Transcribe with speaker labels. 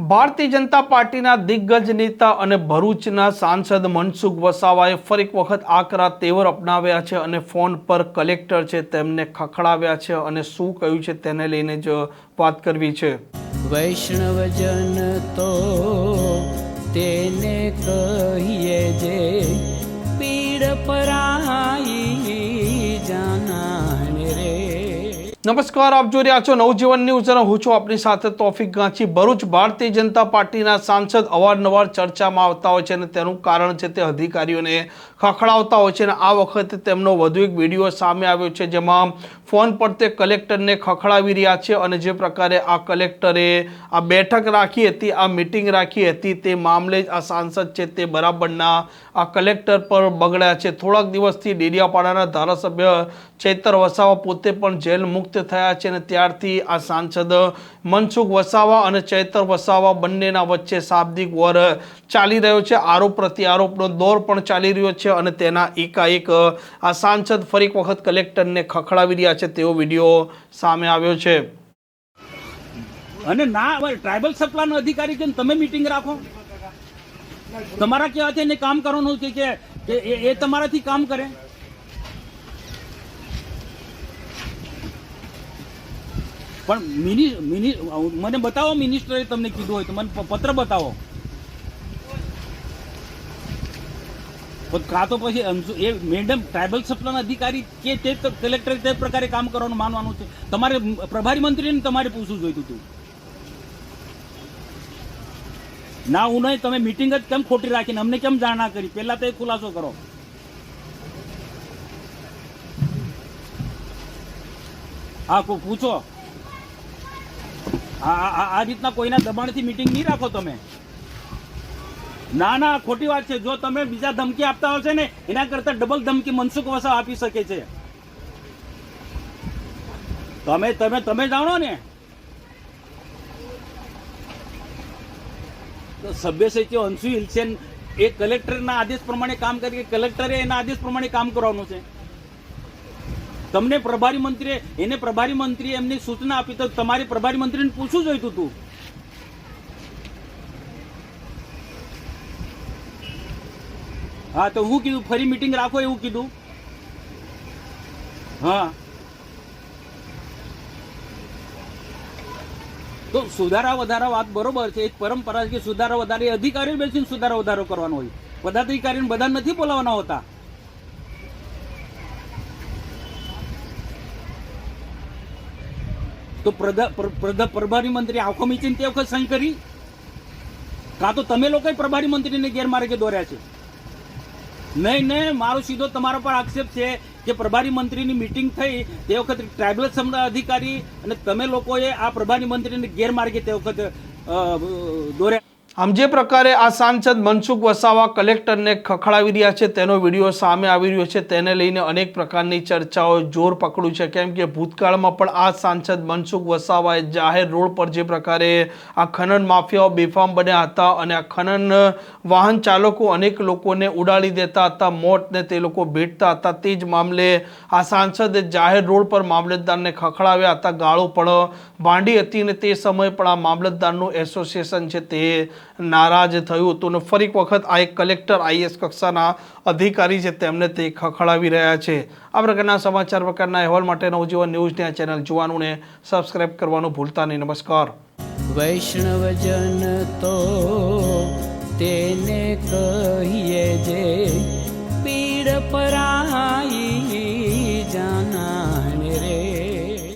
Speaker 1: ભારતીય જનતા પાર્ટીના દિગ્ગજ નેતા અને ભરૂચના સાંસદ મનસુખ વસાવાએ ફરી એક વખત આકરા તેવર અપનાવ્યા છે અને ફોન પર કલેક્ટર છે તેમને ખખડાવ્યા છે અને શું કહ્યું છે તેને લઈને જ વાત કરવી છે.
Speaker 2: વૈષ્ણવજન તો તેને કહીએ
Speaker 1: નમસ્કાર, આપ જોઈ રહ્યા છો નવજીવન ન્યૂઝ. અને હું છું આપની સાથે તોફિક ગાંચી. ભરૂચ ભારતીય જનતા પાર્ટીના સાંસદ અવારનવાર ચર્ચામાં આવતા હોય છે અને તેનું કારણ છે તે અધિકારીઓને ખખડાવતા હોય છે. અને આ વખતે તેમનો વધુ એક વીડિયો સામે આવ્યો છે, જેમાં ફોન પર તે કલેક્ટરને ખખડાવી રહ્યા છે અને જે પ્રકારે આ કલેક્ટરે આ બેઠક રાખી હતી, આ મિટિંગ રાખી હતી, તે મામલે આ સાંસદ છે તે બરાબરના આ કલેક્ટર પર બગડ્યા છે. થોડાક દિવસથી ડેડિયાપાડાના ધારાસભ્ય ચેતર વસાવા પોતે પણ જેલ મુક્ત થયા છે અને ત્યારથી આ સાંસદ મનસુખ વસાવા અને ચૈતર વસાવા બંનેના વચ્ચે શાબ્દિક વર ચાલી રહ્યો છે. આરોપ પ્રત્યારોપનો દોર પણ ચાલી રહ્યો છે અને તેના એકાએક આ સાંસદ ફરી વખત કલેક્ટરને ખખડાવી રહ્યા છે તેવો વીડિયો સામે આવ્યો છે.
Speaker 3: અને ના ટ્રાઇબલ સપ્લાયનો અધિકારી કે તમે મીટિંગ રાખો. તમારા કહેવાથી એને કામ કરવાનું કે એ તમારાથી કામ કરે. પણ મિનિ મિનિ, મને બતાવો મિનિસ્ટરે તમને કીધું હોય તો મને પત્ર બતાવો. કાં તો પછી એ મેડમ ટ્રાઇબલ સપ્લાયના અધિકારી કે તે કલેક્ટર તે પ્રકારે કામ કરવાનું માનવાનું છે? તમારે પ્રભારી મંત્રીને તમારે પૂછવું જોઈતું હતું. ના, હું નહીં, તમે મિટિંગ જ કેમ ખોટી રાખીને? અમને કેમ જાણ ના કરી? પહેલા તો એ ખુલાસો કરો. હા પૂછો? આ રીતના કોઈના દબાણથી મિટિંગ નહીં રાખો તમે. ના ના, ખોટી વાત છે. જો તમે બીજા ધમકી આપતા હશે ને, એના કરતા ડબલ ધમકી મનસુખ વસાવ આપી શકે છે. તમે તમે તમે જાણો ને. સભ્યસચિવ સભ્ય સચિવ અંશુ હિલસેન એ કલેક્ટરના આદેશ પ્રમાણે કામ કરી, કલેક્ટરે એના આદેશ પ્રમાણે કામ કરવાનું છે. તમને પ્રભારી મંત્રીએ, એને પ્રભારી મંત્રીએ એમની સૂચના આપી તો તમારે પ્રભારી મંત્રીને પૂછવું જોઈતું હતું. હા, તો હું કીધું, ફરી મિટિંગ રાખો એવું કીધું. હા. તો સુધારા વધારા વાત બરોબર છે, એક પરંપરા કે સુધારા વધારે અધિકારીઓ બેસીને સુધારા વધારો કરવાનો હોય. પદાધિકારીને બધા નથી બોલાવવાના હોતા. તો પ્રભારી મંત્રી આંખો મીચીને તે વખત સહી કરી? કાં તો તમે લોકોએ પ્રભારી મંત્રીને ગેરમાર્ગે દોર્યા છે? નહીં નહીં, મારો સીધો તમારા પર આક્ષેપ છે કે પ્રભારી મંત્રીની મિટિંગ થઈ તે વખત ટ્રાઇબલ અધિકારી અને તમે લોકોએ આ પ્રભારી મંત્રીને ગેરમાર્ગે તે વખત દોર્યા
Speaker 1: આમ જે પ્રકારે આ સાંસદ મનસુખ વસાવા કલેક્ટરને ખખડાવી રહ્યા છે, તેનો વીડિયો સામે આવી રહ્યો છે, તેને લઈને અનેક પ્રકારની ચર્ચાઓ જોર પકડ્યું છે. કેમ કે ભૂતકાળમાં પણ આ સાંસદ મનસુખ વસાવાએ જાહેર રોડ પર જે પ્રકારે આ ખનન માફિયાઓ બેફામ બન્યા હતા અને આ ખનન વાહન ચાલકો અનેક લોકોને ઉડાડી દેતા હતા, મોતને તે લોકો ભેટતા હતા. તે જ મામલે આ સાંસદે જાહેર રોડ પર મામલતદારને ખખડાવ્યા હતા. ગાળો પણ ભાંડી હતી અને તે સમયે પણ આ મામલતદારનું એસોસિએશન છે તે નારાજ થયું હતું અને ફરી વખત આ એક કલેક્ટર આઈએસ કક્ષાના અધિકારી છે તેમને તે ખખડાવી રહ્યા છે. આ પ્રકારના સમાચાર પ્રકારના અહેવાલ માટે નવજીવન ન્યૂઝની આ ચેનલ જોવાનું ને સબસ્ક્રાઇબ કરવાનું ભૂલતા નહીં. નમસ્કાર.
Speaker 2: વૈષ્ણવજન તો તેને કહીએ જે પીડ પરાઈ